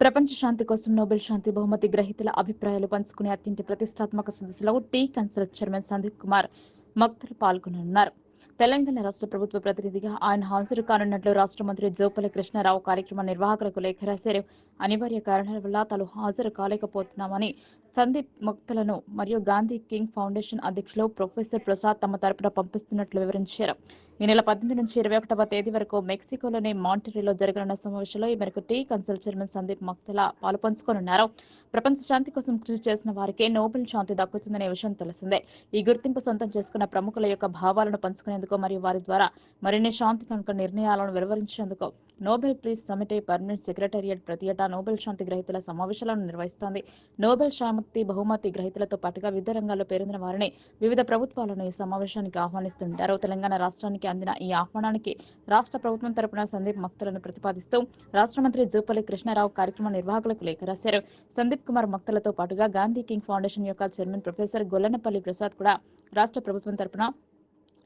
ప్రపంచ శాంతి కోసం నోబెల్ శాంతి బహుమతి గ్రహీతల అభిప్రాయాలు పంచుకునే అత్యంత ప్రతిష్టాత్మక సదస్సులో T consult chairman Sandeep Kumar Makthal పాల్గొనున్నారు Telangana రాష్ట్ర ప్రభుత్వ ప్రతినిధిగా ఆయన హాజరు కానున్నట్లు రాష్ట్ర మంత్రి జోపల కృష్ణారావు కార్యక్రమ నిర్వాహకులకు లేఖ రాశారు. అనివార్య కారణాల వల్ల తాను హాజరు కాలేకపోతున్నామని సందీప్ ముక్తలను మరియు గాంధీ కింగ్ ఫౌండేషన్ అధ్యక్షులు ప్రొఫెసర్ ప్రసాద్ తమ తరపున పంపిస్తున్నట్లు వివరించారు. ఈ నెల పద్దెనిమిది నుంచి ఇరవై ఒకటవ తేదీ వరకు మెక్సికోలోని మాంటరీలో జరగనున్న సమావేశంలో ఈ మేరకు T consult chairman Sandeep Makthal పాలుపంచుకోనున్నారు. ప్రపంచ శాంతి కోసం కృషి చేసిన వారికే నోబెల్ శాంతి దక్కుతుందనే విషయం తెలిసిందే. ఈ గుర్తింపు సొంతం చేసుకున్న ప్రముఖుల యొక్క భావాలను పంచుకునేందుకు మరియు వారి ద్వారా మరిన్ని శాంతి కనుక నిర్ణయాలను వెలువరించేందుకు నోబెల్ ప్లీజ్ సమిటే పర్మనెంట్ సెక్రటేరియట్ ప్రతి ఏటా నోబెల్ శాంతి గ్రహీతల సమావేశాలను నిర్వహిస్తోంది. నోబెల్ శాంతి బహుమతి గ్రహీతలతో పాటుగా వివిధ రంగాల్లో పేరొందిన వారిని వివిధ ప్రభుత్వాలను ఈ సమావేశానికి ఆహ్వానిస్తుంటారు. తెలంగాణ రాష్ట్రానికి అందిన ఈ ఆహ్వానానికి రాష్ట్ర ప్రభుత్వం తరపున సందీప్ మక్తలను ప్రతిపాదిస్తూ రాష్ట్ర మంత్రి జూపల్లి కృష్ణారావు కార్యక్రమ నిర్వాహకులకు లేఖ రాశారు. సందీప్ కుమార్ మక్తలతో పాటుగా గాంధీ కింగ్ ఫౌండేషన్ యొక్క చైర్మన్ ప్రొఫెసర్ గొల్లనపల్లి ప్రసాద్ కూడా రాష్ట్ర ప్రభుత్వం తరపున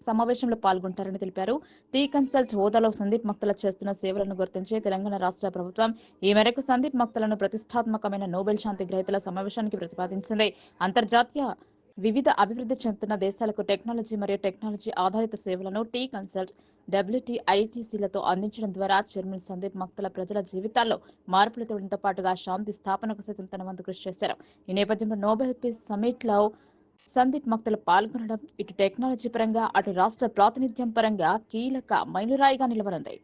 సమావేశంలో పాల్గొంటారని తెలిపారు. టీ కన్సల్ట్ హోదాలో సందీప్ మక్తల చేస్తున్న సేవలను గుర్తించి తెలంగాణ రాష్ట్ర ప్రభుత్వం ఈ మేరకు సందీప్ మక్తలను ప్రతిష్టాత్మకమైన నోబెల్ శాంతి గ్రహీతల సమావేశానికి ప్రతిపాదించింది. అంతర్జాతీయ వివిధ అభివృద్ధి చెందుతున్న దేశాలకు టెక్నాలజీ మరియు టెక్నాలజీ ఆధారిత సేవలను టీ కన్సల్ట్ డబ్ల్యూటీఐటీసీలతో అందించడం ద్వారా చైర్మన్ సందీప్ మక్తల ప్రజల జీవితాల్లో మార్పులు తేవడంతో పాటుగా శాంతి స్థాపనకు సైతం తన వంతు కృషి చేశారు. ఈ నేపథ్యంలో నోబెల్ పీస్ సమిట్లో సందీప్ మక్తలు పాల్గొనడం ఇటు టెక్నాలజీ పరంగా అటు రాష్ట్ర ప్రాతినిధ్యం పరంగా కీలక మైలురాయిగా నిలవనుంది.